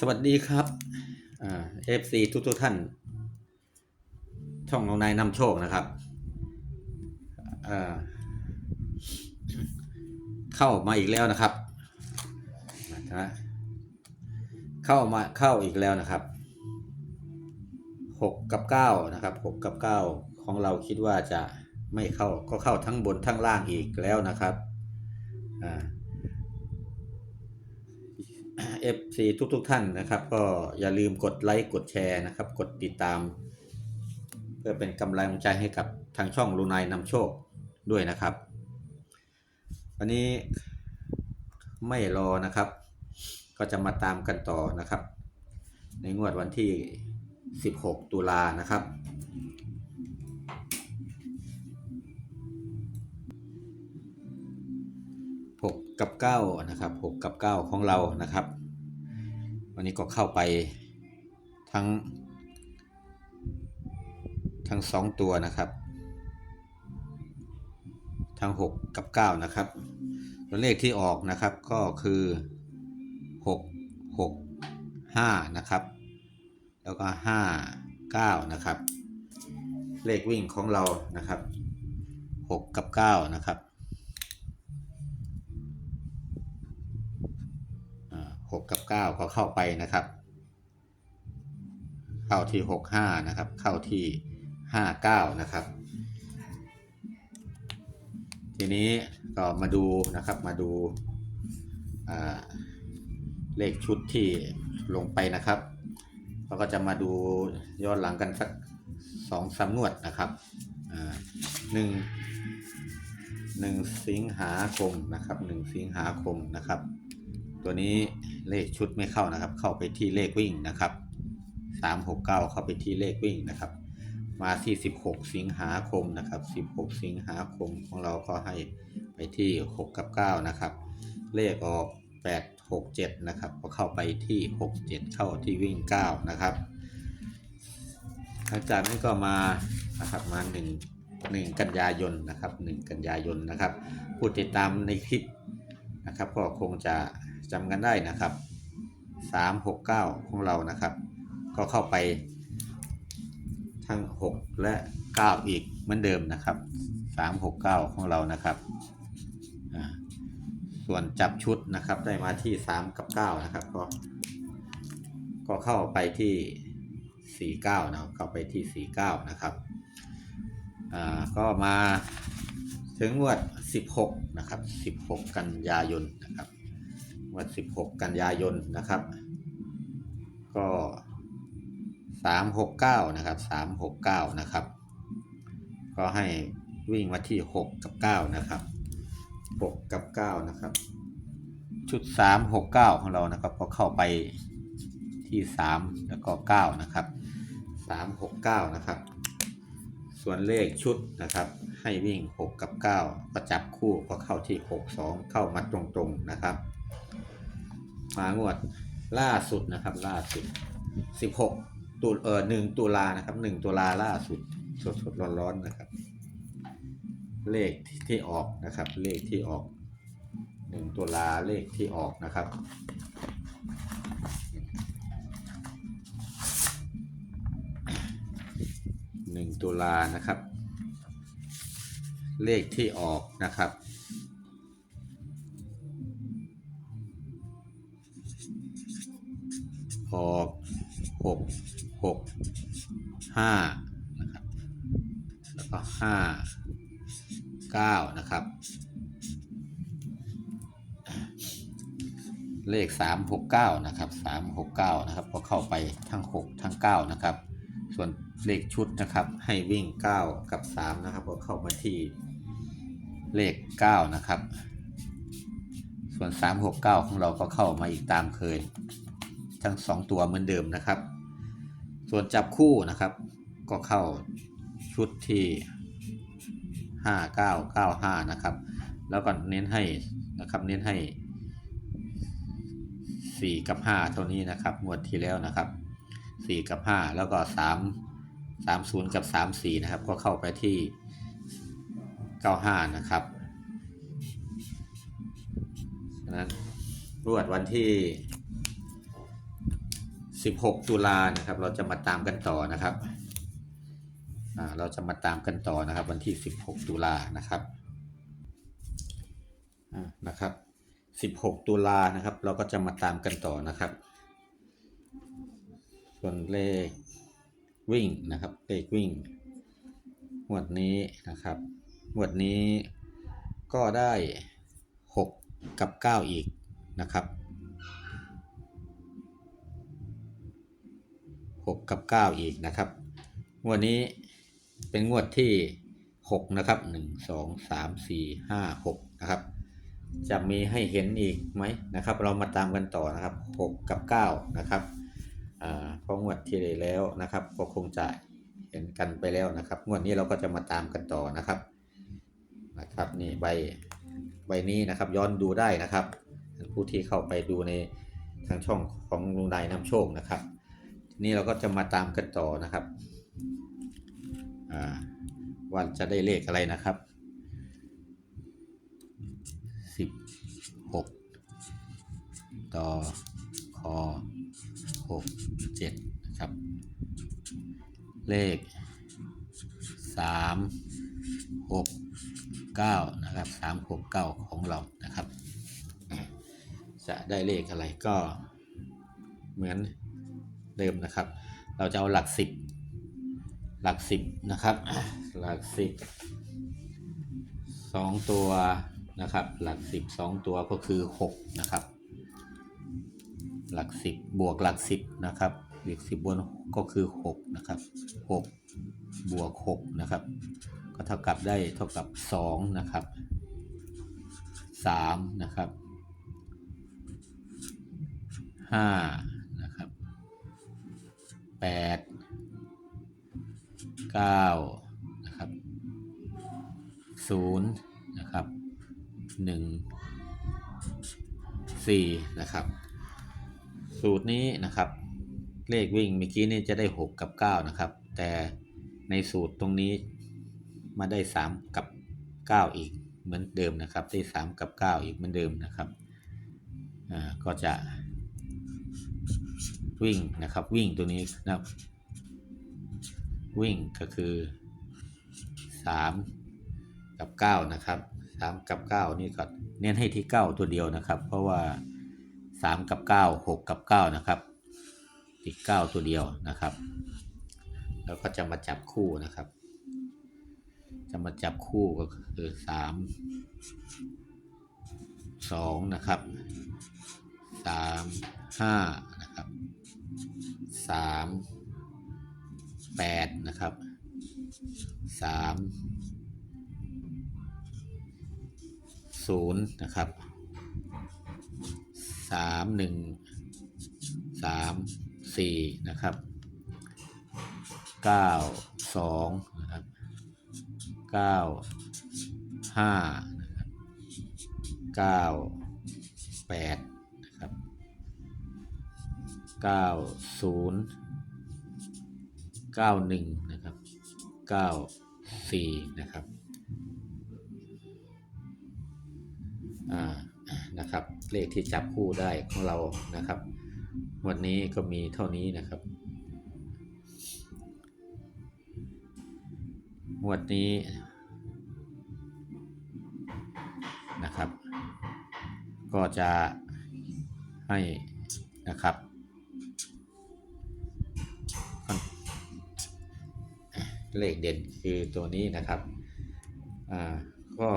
สวัสดีครับเอฟซีทุกทุกท่าน ช่องน้องนายนำโชคนะครับ เข้ามาอีกแล้วนะครับนะเข้ามาเข้าอีกแล้วนะครับหกกับเก้านะครับหกกับเก้าของเราคิดว่าจะไม่เข้าก็เข้าทั้งบนทั้งล่างอีกแล้วนะครับอ่า FC ทุกๆทท่านนะครับ ก็อย่าลืมกดไลค์กดแชร์นะครับ กดติดตาม เพื่อเป็นกำลังใจให้กับทางช่องลูนายนำโชคด้วยนะครับ วันนี้ไม่รอนะครับ ก็จะมาตามกันต่อนะครับ ในงวดวันที่ 16 ตุลานะครับ หกกับเก้านะครับหกกับเก้าของเรานะครับ วันนี้ก็เข้าไปทั้ง ทั้งสองตัวนะครับ ทั้งหกกับเก้านะครับตัวเลขที่ออกนะครับก็คือหกหกห้านะครับ แล้วก็ห้าเก้านะครับ เลขวิ่งของเรานะครับหกกับเก้านะครับ อ่าห กับเก้าก็เข้าไปนะครับ เข้าที่หกห้านะครับ เข้าที่ห้าเก้านะครับ ทีนี้ก็มาดูนะครับมาดูาเลขชุดที่ลงไปนะครับเราก็จะมาดูย้อนหลังกันสักสองสามงวดนะครับหนึ่งหนึ่งสิงหาคมนะครับหนึ่งสิงหาคมนะครับ ตัวนี้เลขชุดไม่เข้านะครับ เข้าไปที่เลขวิ่งนะครับสามหกเก้าเข้าไปที่เลขวิ่งนะครับ มาที่สิบหกสิงหาคมนะครับสิบหกสิงหาคมของเราก็ให้ไปที่หกกับเก้านะครับ เลขออกแปดหกเจ็ดนะครับ ก็เข้าไปที่หกเจ็ดเข้าที่วิ่งเก้านะครับ หลังจากนั้นก็มานะครับมาหนึ่งหนึ่งกันยายนนะครับหนึ่งกันยายนนะครับ ผู้ติดตามในคลิปนะครับก็คงจะ จำกันได้นะครับ 369 ของเรานะครับ ก็เข้าไปทั้ง 6 และ 9 อีกเหมือนเดิมนะครับ 369 ของเรานะครับส่วนจับชุดนะครับได้มาที่ 3 กับ 9 นะครับ ก็ ก็เข้าไปที่ 49 นะเข้าไปที่ 49 นะครับอ่าก็มาถึงงวด 16 นะครับ 16 กันยายนนะครับ งวด16 กันยายนนะครับ ก็ 369 นะครับ 369 นะครับ ก็ให้วิ่งมาที่ 6 กับ 9 นะครับ 6 กับ 9 นะครับ ชุด 369 ของเรานะครับ ก็เข้าไปที่ 3 แล้วก็ 9 นะครับ 369 นะครับส่วนเลขชุดนะครับให้วิ่ง 6 กับ9ก็จับคู่ก็เข้าที่ 6 2 เข้ามาตรงๆนะครับ มางวดล่าสุดนะครับ ล่าสุด16ตุเอ่อ1ตุลานะครับ1ตุลาล่าสุดสดๆร้อนๆนนะครับ เลขที่ออกนะครับ เลขที่ออก1ตุลาเลขที่ออกนะครับหนึ่งตุลานะครับ เลขที่ออกนะครับ ออกหกหกห้านะครับแล้วก็ห้าเก้านะครับ เลขสามหกเก้านะครับสามหกเก้านะครับก็เข้าไปทั้งหกทั้งเก้านะครับ ส่วนเลขชุดนะครับให้วิ่ง9กับ3นะครับก็เข้ามาที่เลข9นะครับ ส่วน369ของเราก็เข้ามาอีกตามเคย ทั้ง 2 ตัวเหมือนเดิมนะครับ ส่วนจับคู่นะครับ ก็เข้าชุดที่ 5995 นะครับ แล้วก็เน้นให้นะครับเน้นให้ 4 กับ 5 เท่านี้นะครับงวดที่แล้วนะครับ 4 กับ 5 แล้วก็ 3 30 กับ 34 นะครับ ก็เข้าไปที่ 95 นะครับนั้นรวดวันที่ 16 ตุลานะครับ เราจะมาตามกันต่อนะครับเราจะมาตามกันต่อนะครับ วันที่ 16 ตุลานะครับนะครับ 16 ตุลานะครับ เราก็จะมาตามกันต่อนะครับ ส่วนเลขวิ่งนะครับ เลขวิ่งหมวดนี้นะครับหมวดนี้ก็ได้ 6 กับ 9 อีกนะครับ 6 กับ 9 อีกนะครับ งวดนี้เป็นงวดที่ 6 นะครับ 1 2 3 4 5 6 นะครับ จะมีให้เห็นอีกไหมนะครับ เรามาตามกันต่อนะครับ 6 กับ 9 นะครับเพราะงวดที่แล้วนะครับ ก็คงจะเห็นกันไปแล้วนะครับ งวดนี้เราก็จะมาตามกันต่อนะครับนะครับนี่ใบใบนี้นะครับย้อนดูได้นะครับ ผู้ที่เข้าไปดูในทางช่องของลุงนายน้ำโชคนะครับ นี้เราก็จะมาตามกันต่อนะครับว่าจะได้เลขอะไรนะครับสิบหกต่อคอหกเจ็ดนะครับ เลขสามหกเก้านะครับสามหกเก้าของเรานะครับ จะได้เลขอะไรก็เหมือน เดิมนะครับ เราจะเอาหลักสิบหลักสิบนะครับ หลักสิบสองตัวนะครับ หลักสิบสองตัวก็คือหกนะครับ หลักสิบบวกหลักสิบนะครับหลักสิบบนก็คือหกนะครับหกบวกหกนะครับ ก็เท่ากับได้เท่ากับสองนะครับสามนะครับห้า 8 9นะครับ0นะครับ 1 4 นะครับ สูตรนี้นะครับ เลขวิ่งเมื่อกี้นี่จะได้ 6 กับ 9 นะครับ แต่ในสูตรตรงนี้มาได้ 3 กับ 9 อีกเหมือนเดิมนะครับได้ 3 กับ 9 อีกเหมือนเดิมนะครับก็จะ วิ่งนะครับวิ่งตัวนี้นะครับ วิ่งก็คือ 3 กับ 9 นะครับ 3 กับ 9 นี่ก็เน้นให้ที่ 9 ตัวเดียวนะครับ เพราะว่า 3 กับ 9 6 กับ 9 นะครับติด9ตัวเดียวนะครับ แล้วก็จะมาจับคู่นะครับ จะมาจับคู่ก็คือ 3 2 นะครับ 3 5 นะครับ3 8นะครับ3 0นย์นะครับสามหนึ่งสามสี่นะครับเก้าสองนะครับเก้าห้านะครับเก้าแปด เก้าศูนย์เก้าหนึ่งนะครับเก้าสี่นะครับอ่านะครับ เลขที่จับคู่ได้ของเรานะครับ วันนี้ก็มีเท่านี้นะครับงวดนี้นะครับ ก็จะให้นะครับ เลขเด่นคือตัวนี้นะครับอ่าก็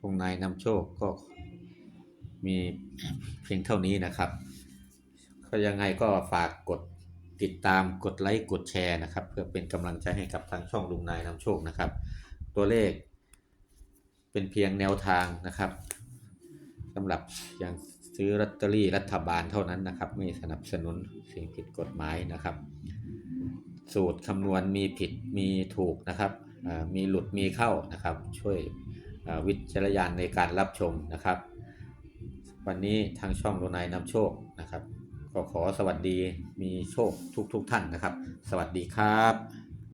คงนายนำโชคก็มีเพียงเท่านี้นะครับ ก็ยังไงก็ฝากกดติดตามกดไลค์กดแชร์นะครับ เพื่อเป็นกำลังใจให้กับทางช่องลุงนายนำโชคนะครับ ตัวเลขเป็นเพียงแนวทางนะครับสำหรับอย่างซื้อลอตเตอรี่รัฐบาลเท่านั้นนะครับ ไม่สนับสนุนสิ่งผิดกฎหมายนะครับ สูตรคำนวณมีผิดมีถูกนะครับมีหลุดมีเข้านะครับ ช่วยวิจารยานในการรับชมนะครับ วันนี้ทางช่องโรนายนำโชคนะครับ ก็ขอสวัสดีมีโชคทุกทุกท่านนะครับ สวัสดีครับ